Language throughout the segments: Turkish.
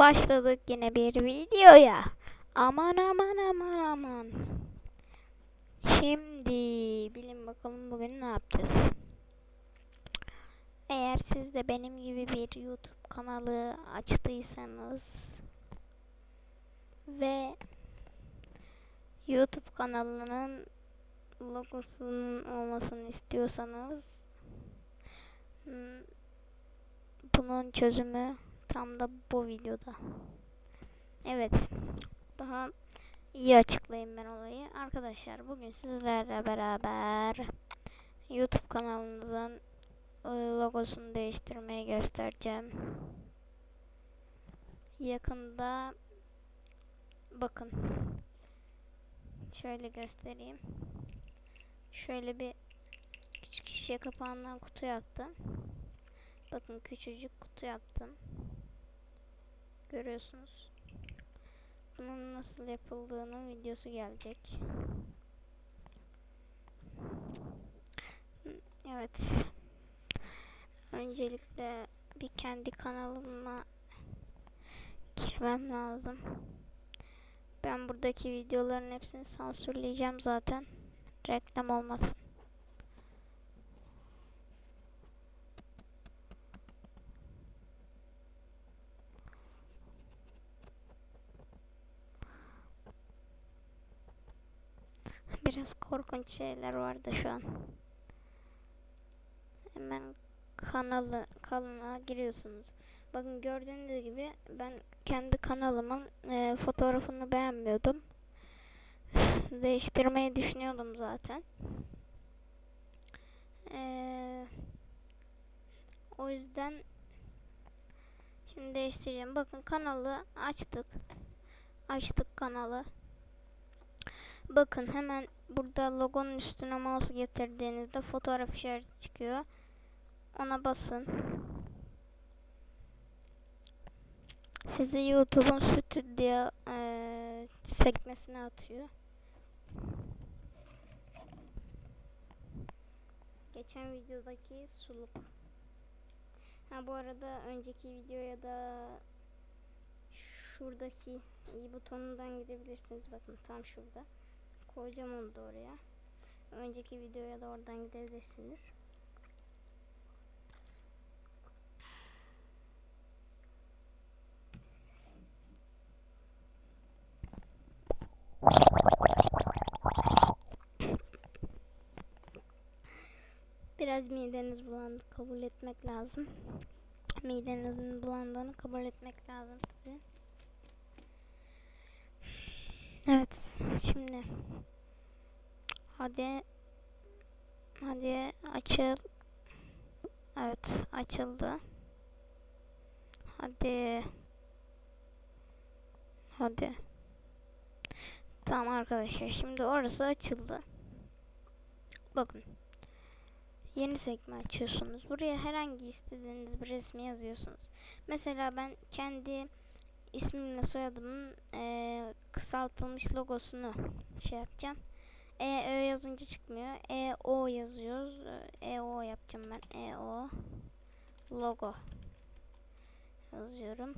Başladık yine bir videoya. Aman aman aman aman. Şimdi bilin bakalım bugün ne yapacağız. Eğer siz de benim gibi bir YouTube kanalı açtıysanız ve YouTube kanalının logosunun olmasını istiyorsanız hmm, bunun çözümü tam da bu videoda. Evet. Daha iyi açıklayayım ben olayı. Arkadaşlar bugün sizlerle beraber YouTube kanalınızın e, logosunu değiştirmeyi göstereceğim. Yakında bakın şöyle göstereyim. Şöyle bir küçük şişe kapağından kutu yaptım. Bakın küçücük kutu yaptım. Görüyorsunuz. Bunun nasıl yapıldığının videosu gelecek. Evet. Öncelikle bir kendi kanalıma girmem lazım. Ben buradaki videoların hepsini sansürleyeceğim zaten. Reklam olmasın. Biraz korkunç şeyler vardı şu an. Hemen kanalı kanala giriyorsunuz. Bakın gördüğünüz gibi ben kendi kanalımın e, fotoğrafını beğenmiyordum. Değiştirmeyi düşünüyordum zaten. Eee o yüzden şimdi değiştireceğim. Bakın kanalı açtık. Açtık kanalı. Bakın hemen burada logonun üstüne mouse getirdiğinizde fotoğraf işareti çıkıyor. Ona basın. Sizi YouTube'un stüdyo eee sekmesine atıyor. Geçen videodaki suluk. Ha bu arada önceki videoya da şuradaki i butonundan gidebilirsiniz. Bakın tam şurada. Koyacağım onu da oraya. Önceki videoya da oradan gidebilirsiniz. Biraz mideniz bulandı kabul etmek lazım. Midenizin bulandığını kabul etmek lazım tabii. Evet şimdi. Hadi. Hadi açıl. Evet açıldı. Hadi. Hadi. Tamam arkadaşlar şimdi orası açıldı. Bakın. Yeni sekme açıyorsunuz. Buraya herhangi istediğiniz bir resmi yazıyorsunuz. Mesela ben kendi ismimle soyadımın e, kısaltılmış logosunu şey yapacağım. E Ö yazınca çıkmıyor. E O yazıyoruz. E O yapacağım ben. E O logo yazıyorum.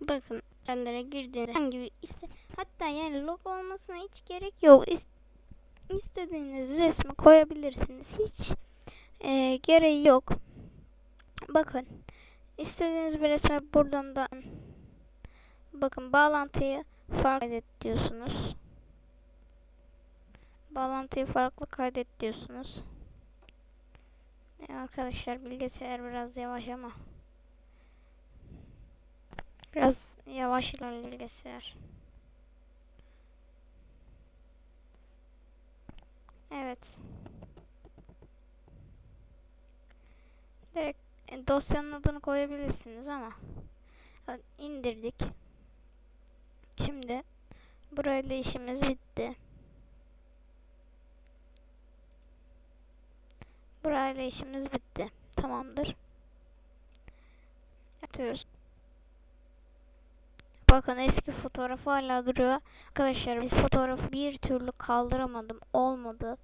Bakın kendine girdiğinizde hangi bir iste hatta yani logo olmasına hiç gerek yok. İst istediğiniz resmi koyabilirsiniz. Hiç e, gereği yok. Bakın. istediğiniz bir resme buradan da bakın bağlantıyı farklı kaydet diyorsunuz. Bağlantıyı farklı kaydet diyorsunuz. E, arkadaşlar bilgisayar biraz yavaş ama biraz yavaş ilerliyor bilgisayar. Evet. Direkt e, dosyanın adını koyabilirsiniz ama indirdik. Şimdi burayla işimiz bitti. Burayla işimiz bitti. Tamamdır. Atıyoruz. Bakın eski fotoğraf hala duruyor. Arkadaşlar biz fotoğrafı bir türlü kaldıramadım. Olmadı.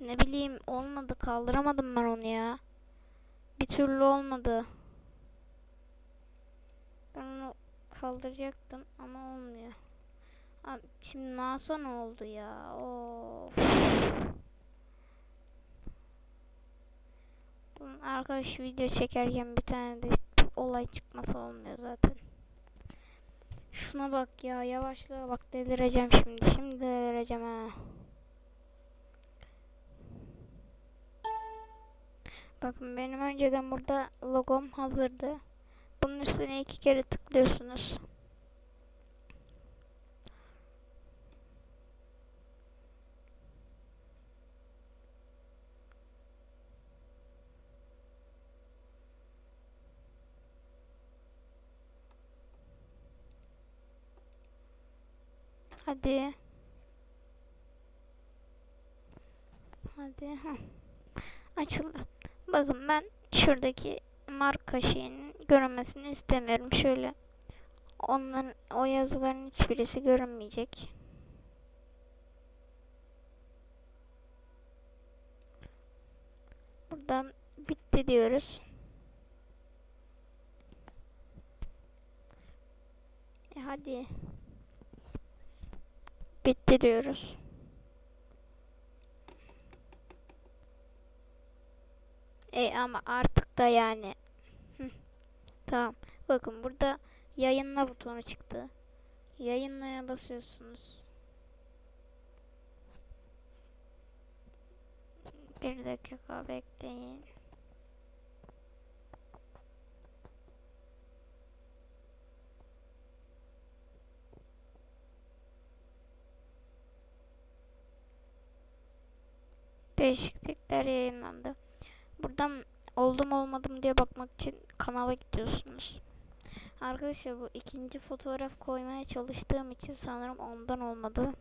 Ne bileyim olmadı kaldıramadım ben onu ya. Bir türlü olmadı. Ben onu kaldıracaktım ama olmuyor. Abi, şimdi masa ne oldu ya? Of. Bunun arkadaş video çekerken bir tane de olay çıkması olmuyor zaten. Şuna bak ya yavaşlığa bak delireceğim şimdi. Şimdi delireceğim ha. Bakın benim önceden burada logom hazırdı. Bunun üstüne iki kere tıklıyorsunuz. Hadi. Hadi. Hı. Açıldı. Bakın ben şuradaki marka şeyinin görünmesini istemiyorum. Şöyle onların o yazıların hiçbirisi görünmeyecek. Buradan bitti diyoruz. E hadi. Bitti diyoruz. E ama artık da yani. Tamam. Bakın burada yayınla butonu çıktı. Yayınlaya basıyorsunuz. Bir dakika bekleyin. Değişiklikler yayınlandı. Buradan oldum olmadım diye bakmak için kanala gidiyorsunuz. Arkadaşlar bu ikinci fotoğraf koymaya çalıştığım için sanırım ondan olmadı.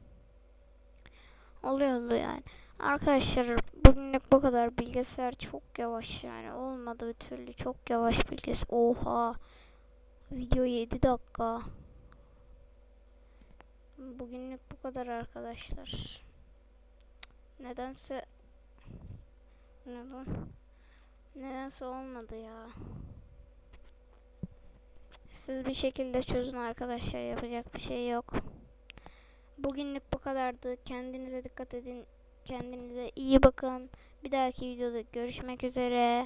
Oluyordu yani. Arkadaşlar bugünlük bu kadar. Bilgisayar çok yavaş yani. Olmadı bir türlü. Çok yavaş bilgisayar. Oha. Video 7 dakika. Bugünlük bu kadar arkadaşlar. Nedense neden nedense olmadı ya. Siz bir şekilde çözün arkadaşlar. Yapacak bir şey yok. Bugünlük bu kadardı. Kendinize dikkat edin. Kendinize iyi bakın. Bir dahaki videoda görüşmek üzere.